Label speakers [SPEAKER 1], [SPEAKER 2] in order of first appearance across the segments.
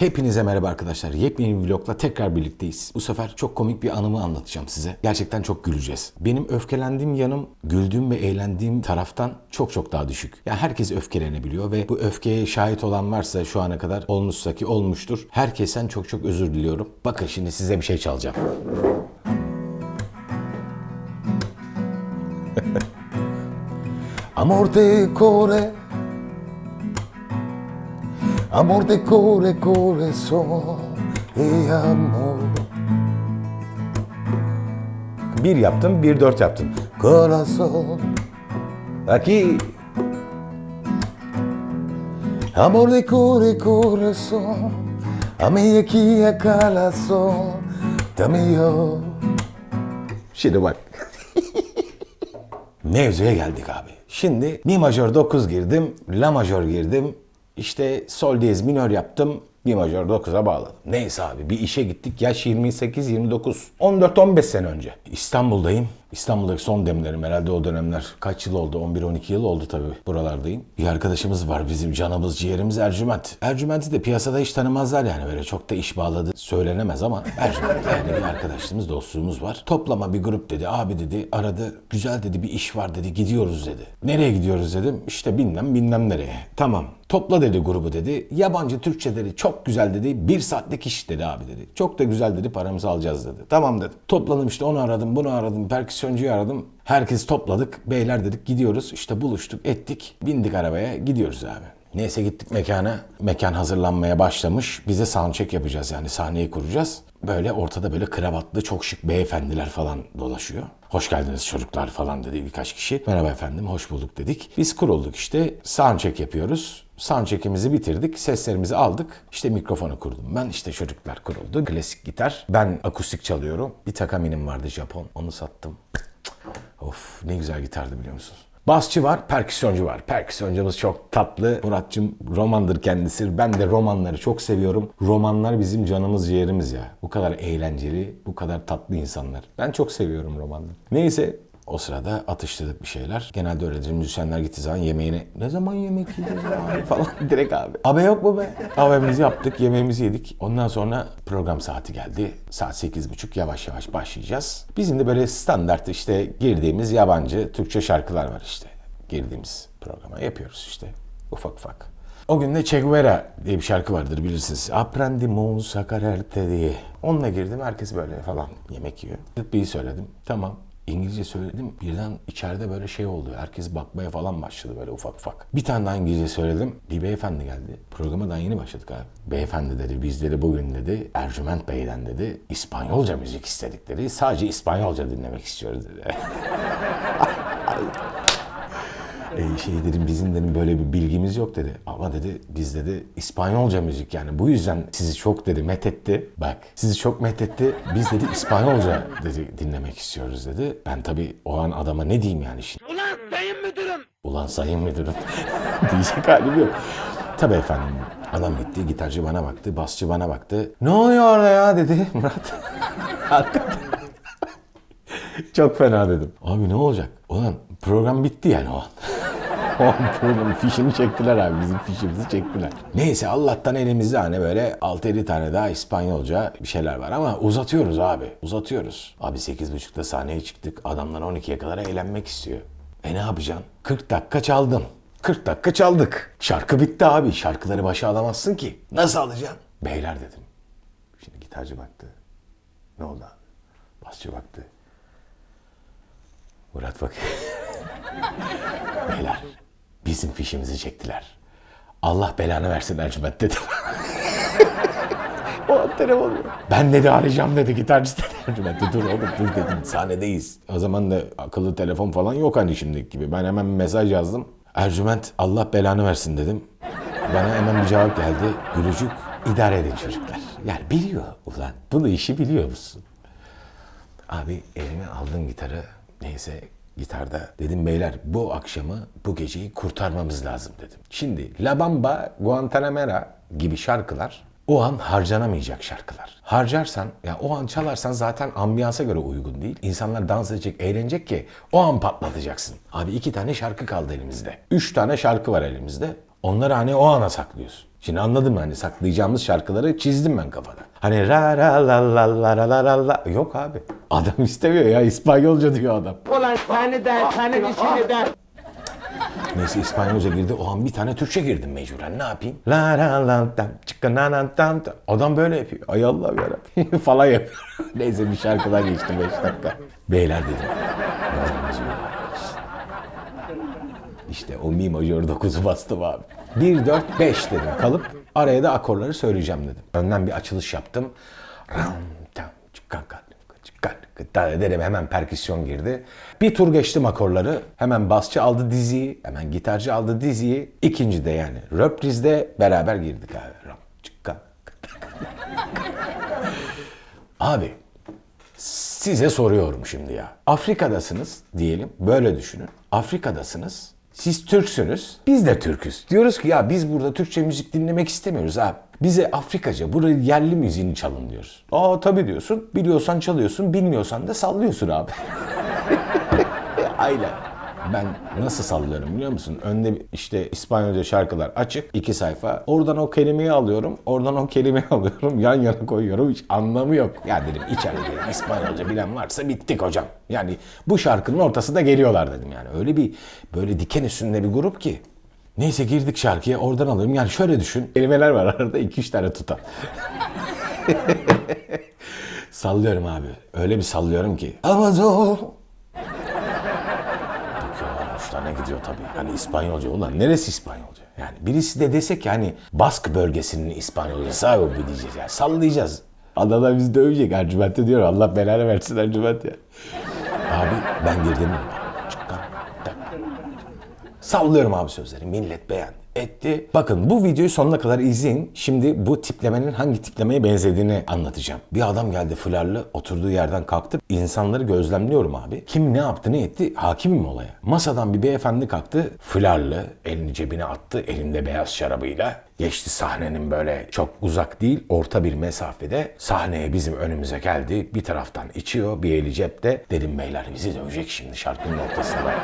[SPEAKER 1] Hepinize merhaba arkadaşlar. Yepyeni bir vlogla tekrar birlikteyiz. Bu sefer çok komik bir anımı anlatacağım size. Gerçekten çok güleceğiz. Benim öfkelendiğim yanım güldüğüm ve eğlendiğim taraftan çok çok daha düşük. Yani herkes öfkelenebiliyor ve bu öfkeye şahit olan varsa şu ana kadar olmuşsa ki olmuştur. Herkesten çok çok özür diliyorum. Bakın şimdi size bir şey çalacağım. Amor de core Amor de core, corazón y amor. Bir yaptım, bir dört yaptım. Corazón. Aquí. Amor de core, corazón. A mí aquí a corazón. Tamio. Şimdi bak. Mevzuya geldik abi. Şimdi mi majör 9 girdim, la majör girdim. İşte sol diyez minör yaptım. Mi majör 9'a bağladım. Neyse abi bir işe gittik. Yaş 28-29. 14-15 sene önce. İstanbul'dayım. İstanbul'daki son demlerim herhalde o dönemler. Kaç yıl oldu? 11-12 yıl oldu tabii buralardayım. Bir arkadaşımız var bizim canımız ciğerimiz Ercüment. Ercüment'i de piyasada hiç tanımazlar yani böyle çok da iş bağladı söylenemez ama Ercüment yani bir arkadaşımız dostluğumuz var. Toplama bir grup dedi abi dedi aradı güzel dedi bir iş var dedi gidiyoruz dedi. Nereye gidiyoruz dedim işte bilmem bilmem nereye. Tamam Topla dedi grubu dedi. Yabancı Türkçe dedi. Çok güzel dedi. Bir saatlik iş dedi abi dedi. Çok da güzel dedi. Paramızı alacağız dedi. Tamam dedim. Topladım işte onu aradım bunu aradım. Perküsyoncuyu aradım. Herkes topladık. Beyler dedik gidiyoruz. İşte buluştuk ettik. Bindik arabaya gidiyoruz abi. Neyse gittik mekana. Mekan hazırlanmaya başlamış. Bize soundcheck yapacağız yani sahneyi kuracağız. Böyle ortada böyle kravatlı çok şık beyefendiler falan dolaşıyor. Hoş geldiniz çocuklar falan dedi birkaç kişi. Merhaba efendim hoş bulduk dedik. Biz kurulduk işte soundcheck yapıyoruz. Soundcheck'imizi bitirdik. Seslerimizi aldık. İşte mikrofonu kurdum. Ben işte çocuklar kuruldu. Klasik gitar. Ben akustik çalıyorum. Bir takaminim vardı Japon. Onu sattım. Of ne güzel gitardı biliyor musunuz? Basçı var, perküsyoncu var. Perküsyoncumuz çok tatlı. Muratçım romandır kendisi. Ben de romanları çok seviyorum. Romanlar bizim canımız ciğerimiz ya. Bu kadar eğlenceli, bu kadar tatlı insanlar. Ben çok seviyorum romanları. Neyse o sırada atıştırdık bir şeyler. Genelde öyledir. Müzisyenler gittiği zaman yemeğini ne zaman yemek yiyeceğiz abi falan direkt abi. Abi yok mu be? Kahvemizi yaptık, yemeğimizi yedik. Ondan sonra program saati geldi. Saat 8.30 yavaş yavaş başlayacağız. Bizim de böyle standart işte girdiğimiz yabancı Türkçe şarkılar var işte. Girdiğimiz programa yapıyoruz işte ufak ufak. O gün de Che Guevara diye bir şarkı vardır bilirsiniz. Aprendimos a diye. Onunla girdim herkes böyle falan yemek yiyor. Bir söyledim. Tamam. İngilizce söyledim. Birden içeride böyle şey oldu. Herkes bakmaya falan başladı böyle ufak ufak. Bir tane daha İngilizce söyledim. Bir beyefendi geldi. Programa daha yeni başladık abi. Beyefendi dedi biz dedi bugün dedi Ercüment Bey'den dedi İspanyolca müzik istedik dedi. Sadece İspanyolca dinlemek istiyoruz dedi. E, şey dedim bizim dedim böyle bir bilgimiz yok dedi. Ama dedi biz dedi İspanyolca müzik yani bu yüzden sizi çok dedi methetti. Bak sizi çok methetti. Biz dedi İspanyolca dedi dinlemek istiyoruz dedi. Ben tabii o an adama ne diyeyim yani şimdi.
[SPEAKER 2] Ulan sayın müdürüm.
[SPEAKER 1] Ulan sayın müdürüm diyecek halim yok. Tabii efendim. Adam gitti, gitarcı bana baktı, basçı bana baktı. Ne oluyor orada ya dedi Murat. Çok fena dedim. Abi ne olacak? Ulan program bitti yani o an. programın fişini çektiler abi. Bizim fişimizi çektiler. Neyse Allah'tan elimizde hani böyle 6-7 tane daha İspanyolca bir şeyler var ama uzatıyoruz abi. Uzatıyoruz. Abi 8.30'da sahneye çıktık. Adamlar 12'ye kadar eğlenmek istiyor. E ne yapacaksın? 40 dakika çaldın. 40 dakika çaldık. Şarkı bitti abi. Şarkıları başa alamazsın ki. Nasıl alacaksın? Beyler dedim. Şimdi gitarcı baktı. Ne oldu abi? Basçı baktı. Murat bak. Bizim fişimizi çektiler. Allah belanı versin Ercüment dedim. o an telefon. Ben dedi arayacağım dedi gitarcı dedi Ercüment. Dur oğlum dur dedim sahnedeyiz. O zaman da akıllı telefon falan yok hani şimdiki gibi. Ben hemen bir mesaj yazdım. Ercüment Allah belanı versin dedim. Bana hemen bir cevap geldi. Gülücük idare edin çocuklar. Yani biliyor ulan. Bunu işi biliyor musun? Abi elime aldım gitarı. Neyse gitarda dedim beyler bu akşamı bu geceyi kurtarmamız lazım dedim. Şimdi La Bamba, Guantanamera gibi şarkılar o an harcanamayacak şarkılar. Harcarsan ya o an çalarsan zaten ambiyansa göre uygun değil. İnsanlar dans edecek, eğlenecek ki o an patlatacaksın. Abi iki tane şarkı kaldı elimizde. Üç tane şarkı var elimizde. Onları hani o ana saklıyorsun. Şimdi anladın mı hani saklayacağımız şarkıları çizdim ben kafada. Hani ra ra la la la la la la la. Yok abi. Adam istemiyor ya İspanyolca diyor adam.
[SPEAKER 2] Ulan seni de senin işini de.
[SPEAKER 1] Neyse İspanyolca girdi. O an bir tane Türkçe girdim mecburen. Ne yapayım? La la la tam çıkka na na tam tam. Adam böyle yapıyor. Ay Allah yarabbim falan yapıyor. Neyse bir şarkıdan geçti 5 dakika. Beyler dedim. İşte o mi majör 9'u bastım abi. 1, 4, 5 dedim kalıp araya da akorları söyleyeceğim dedim. Önden bir açılış yaptım. Ram tam çıkka çıkka çıkka dedim hemen perküsyon girdi. Bir tur geçtim akorları. Hemen basçı aldı diziyi. Hemen gitarcı aldı diziyi. İkinci de yani röprizde beraber girdik abi. Ram çıkka. Abi Size soruyorum şimdi ya. Afrika'dasınız diyelim. Böyle düşünün. Afrika'dasınız. Siz Türksünüz. Biz de Türküz. Diyoruz ki ya biz burada Türkçe müzik dinlemek istemiyoruz abi. Bize Afrikaca, burayı yerli müziğini çalın diyoruz. Aa tabii diyorsun. Biliyorsan çalıyorsun, bilmiyorsan da sallıyorsun abi. Aynen. Ben nasıl sallıyorum biliyor musun? Önde işte İspanyolca şarkılar açık. iki sayfa. Oradan o kelimeyi alıyorum. Oradan o kelimeyi alıyorum. Yan yana koyuyorum. Hiç anlamı yok. Ya dedim içeride dedim, İspanyolca bilen varsa bittik hocam. Yani bu şarkının ortasında geliyorlar dedim yani. Öyle bir böyle diken üstünde bir grup ki. Neyse girdik şarkıya oradan alıyorum. Yani şöyle düşün. Kelimeler var arada 2-3 tane tutan. sallıyorum abi. Öyle bir sallıyorum ki. Amazo. Gidiyor tabii. Hani İspanyolca ulan neresi İspanyolca? Yani birisi de desek ki hani Bask bölgesinin İspanyolcası abi bu diyeceğiz yani sallayacağız. Adana bizi dövecek Ercüment'e diyor Allah belanı versin Ercüment ya. Abi ben girdim. Çıkkan. Sallıyorum abi sözleri. Millet beğendi. Etti. Bakın bu videoyu sonuna kadar izleyin. Şimdi bu tiplemenin hangi tiplemeye benzediğini anlatacağım. Bir adam geldi flarlı oturduğu yerden kalktı. İnsanları gözlemliyorum abi. Kim ne yaptı ne etti hakimim olaya. Masadan bir beyefendi kalktı. Flarlı elini cebine attı elinde beyaz şarabıyla. Geçti sahnenin böyle çok uzak değil orta bir mesafede sahneye bizim önümüze geldi. Bir taraftan içiyor bir eli cepte. Dedim beyler bizi dövecek şimdi şarkının ortasında.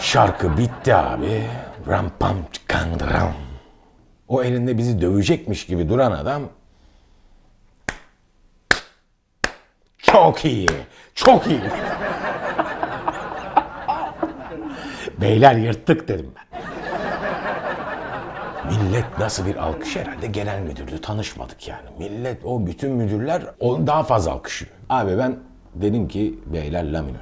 [SPEAKER 1] Şarkı bitti abi. Ram pam çıkan ram. O elinde bizi dövecekmiş gibi duran adam çok iyi. Çok iyi. Beyler yırttık dedim ben. Millet nasıl bir alkış herhalde genel müdürdü tanışmadık yani. Millet o bütün müdürler onu daha fazla alkışlıyor. Abi ben dedim ki beyler la minör.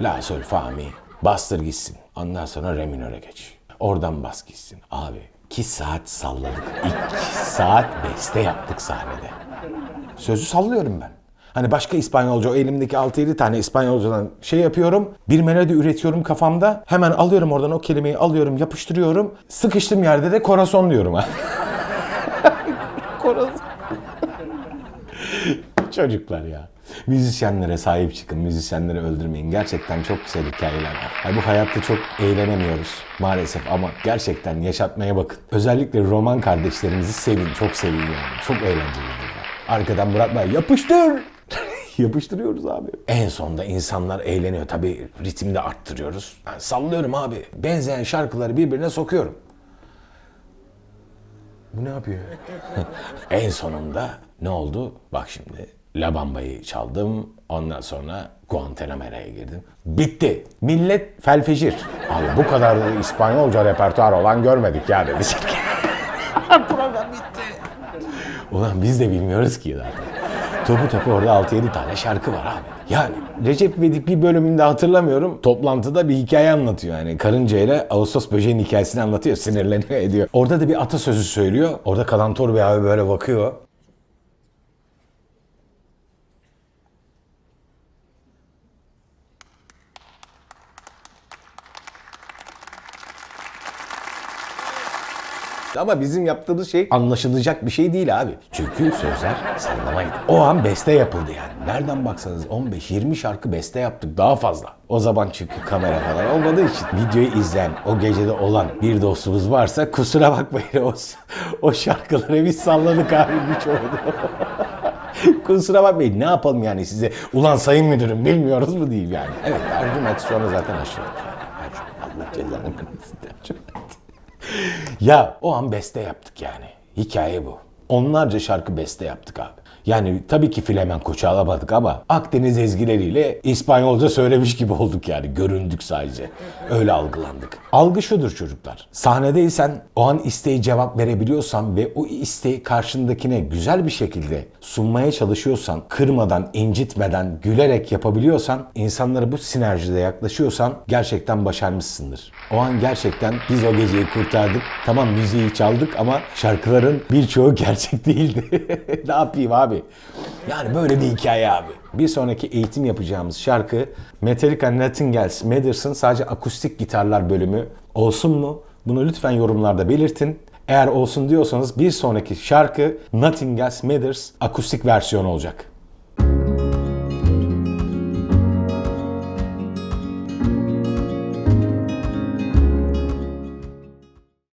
[SPEAKER 1] La sol fa mi. Bastır gitsin. Ondan sonra re minöre geç. Oradan bas gitsin. Abi iki saat salladık. İki saat beste yaptık sahnede. Sözü sallıyorum ben. Hani başka İspanyolca o elimdeki 6-7 tane İspanyolcadan şey yapıyorum. Bir melodi üretiyorum kafamda. Hemen alıyorum oradan o kelimeyi alıyorum yapıştırıyorum. Sıkıştığım yerde de korason diyorum korason. Çocuklar ya. Müzisyenlere sahip çıkın, müzisyenleri öldürmeyin. Gerçekten çok güzel hikayeler var. Yani bu hayatta çok eğlenemiyoruz maalesef ama gerçekten yaşatmaya bakın. Özellikle roman kardeşlerimizi sevin, çok sevin yani. Çok eğlencelidir. Arkadan Murat Bey yapıştır. Yapıştırıyoruz abi. En sonda insanlar eğleniyor. Tabii ritimde arttırıyoruz. Ben sallıyorum abi. Benzeyen şarkıları birbirine sokuyorum. Bu ne yapıyor? en sonunda ne oldu? Bak şimdi La Bamba'yı çaldım. Ondan sonra Guantanamero'ya girdim. Bitti. Millet felfecir. Abi bu kadar da İspanyolca repertuar olan görmedik ya dedi şirket. Program bitti. Ulan biz de bilmiyoruz ki zaten. Topu topu orada 6-7 tane şarkı var abi. Yani Recep İvedik bir bölümünde hatırlamıyorum. Toplantıda bir hikaye anlatıyor. Yani karınca ile Ağustos böceğinin hikayesini anlatıyor. Sinirleniyor ediyor. Orada da bir atasözü söylüyor. Orada Kalantor bir abi böyle bakıyor. Ama bizim yaptığımız şey anlaşılacak bir şey değil abi. Çünkü sözler sallamaydı. O an beste yapıldı yani. Nereden baksanız 15-20 şarkı beste yaptık daha fazla. O zaman çünkü kamera falan olmadığı için videoyu izleyen, o gecede olan bir dostumuz varsa kusura bakmayın o, o şarkıları biz salladık abi birçoğunu. Kusura bakmayın ne yapalım yani size ulan sayın müdürüm bilmiyoruz mu diyeyim yani. Evet Ercüment sonra zaten aşırı. Yani. Allah cezanı vermesin Ercüment. ya o an beste yaptık yani. Hikaye bu. Onlarca şarkı beste yaptık abi. Yani tabii ki flamenkoçu alamadık ama Akdeniz ezgileriyle İspanyolca söylemiş gibi olduk yani. Göründük sadece. Öyle algılandık. Algı şudur çocuklar. Sahnedeysen o an isteği cevap verebiliyorsan ve o isteği karşındakine güzel bir şekilde sunmaya çalışıyorsan, kırmadan, incitmeden, gülerek yapabiliyorsan, insanlara bu sinerjide yaklaşıyorsan gerçekten başarmışsındır. O an gerçekten biz o geceyi kurtardık. Tamam müziği çaldık ama şarkıların birçoğu gerçek değildi. ne yapayım abi? Yani böyle bir hikaye abi. Bir sonraki eğitim yapacağımız şarkı Metallica Nothing Else Matters'ın sadece akustik gitarlar bölümü olsun mu? Bunu lütfen yorumlarda belirtin. Eğer olsun diyorsanız bir sonraki şarkı Nothing Else Matters akustik versiyonu olacak.